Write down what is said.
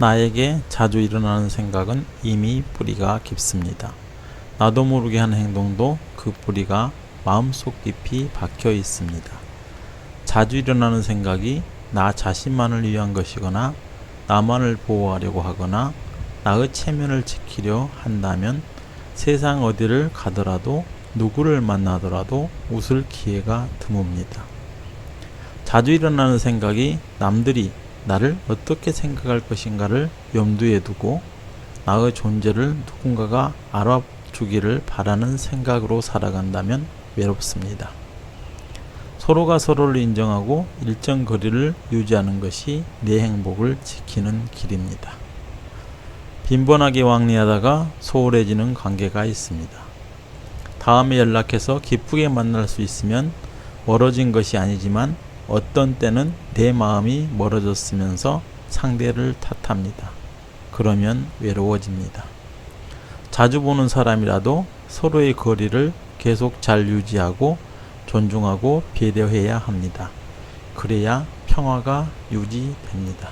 나에게 자주 일어나는 생각은 이미 뿌리가 깊습니다. 나도 모르게 하는 행동도 그 뿌리가 마음속 깊이 박혀 있습니다. 자주 일어나는 생각이 나 자신만을 위한 것이거나 나만을 보호하려고 하거나 나의 체면을 지키려 한다면 세상 어디를 가더라도 누구를 만나더라도 웃을 기회가 드뭅니다. 자주 일어나는 생각이 남들이 나를 어떻게 생각할 것인가를 염두에 두고 나의 존재를 누군가가 알아주기를 바라는 생각으로 살아간다면 외롭습니다. 서로가 서로를 인정하고 일정 거리를 유지하는 것이 내 행복을 지키는 길입니다. 빈번하게 왕래하다가 소홀해지는 관계가 있습니다. 다음에 연락해서 기쁘게 만날 수 있으면 멀어진 것이 아니지만 어떤 때는 내 마음이 멀어졌으면서 상대를 탓합니다. 그러면 외로워집니다. 자주 보는 사람이라도 서로의 거리를 계속 잘 유지하고 존중하고 배려해야 합니다. 그래야 평화가 유지됩니다.